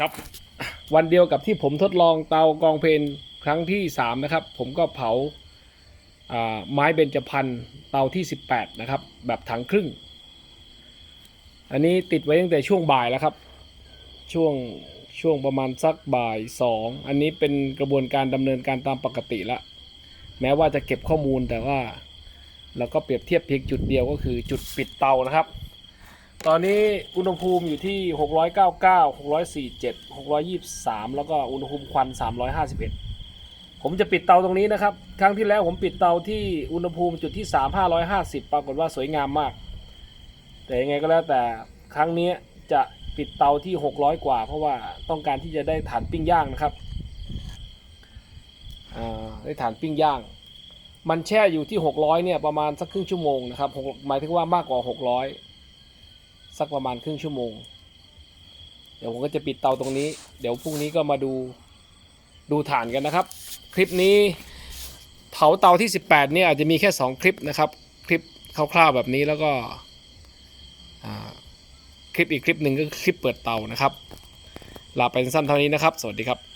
ครับ วันเดียวกับที่ผมทดลองเตากองเพนครั้งที่สามนะครับ ผมก็เผาาไม้เบญจพรรณเตาที่ 18 นะครับ แบบถังครึ่ง อันนี้ติดไว้ตั้งแต่ช่วงบ่ายแล้วครับ ช่วงช่วงประมาณสักบ่ายสองอันนี้เป็นกระบวนการดำเนินการตามปกติละ แม้ว่าจะเก็บข้อมูลแต่ว่าเราก็เปรียบเทียบเพียงจุดเดียวก็คือจุดปิดเตานะครับ ตอนนี้อุณหภูมิอยู่ที่ 699 647 623 แล้วก็อุณหภูมิควัน 351 ผมจะปิดเตาตรงนี้นะครับ ครั้งที่แล้วผมปิดเตาที่อุณหภูมิจุดที่ 3 550 ปรากฏว่าสวยงามมาก แต่ยังไงก็แล้วแต่ครั้งนี้จะปิดเตาที่ 600 กว่า เพราะว่าต้องการที่จะได้ฐานปิ้งย่างนะครับอ่าได้ฐานปิ้งย่าง มันแช่อยู่ที่ 600 เนี่ยประมาณสักครึ่งชั่วโมงนะครับหกหมายถึงว่ามากกว่า 600 สักประมาณครึ่งชั่วโมง เดี๋ยวผมก็จะปิดเตาตรงนี้ เดี๋ยวพรุ่งนี้ก็มาดูดูฐานกันนะครับ คลิปนี้เผาเตาที่ 18เนี่ยอาจจะมีแค่ 2 คลิปนะครับ คลิปคร่าวๆแบบนี้แล้วก็คลิปอีกคลิปหนึ่งก็คลิปเปิดเตานะครับลาไปสั้นเท่านี้นะครับ สวัสดีครับ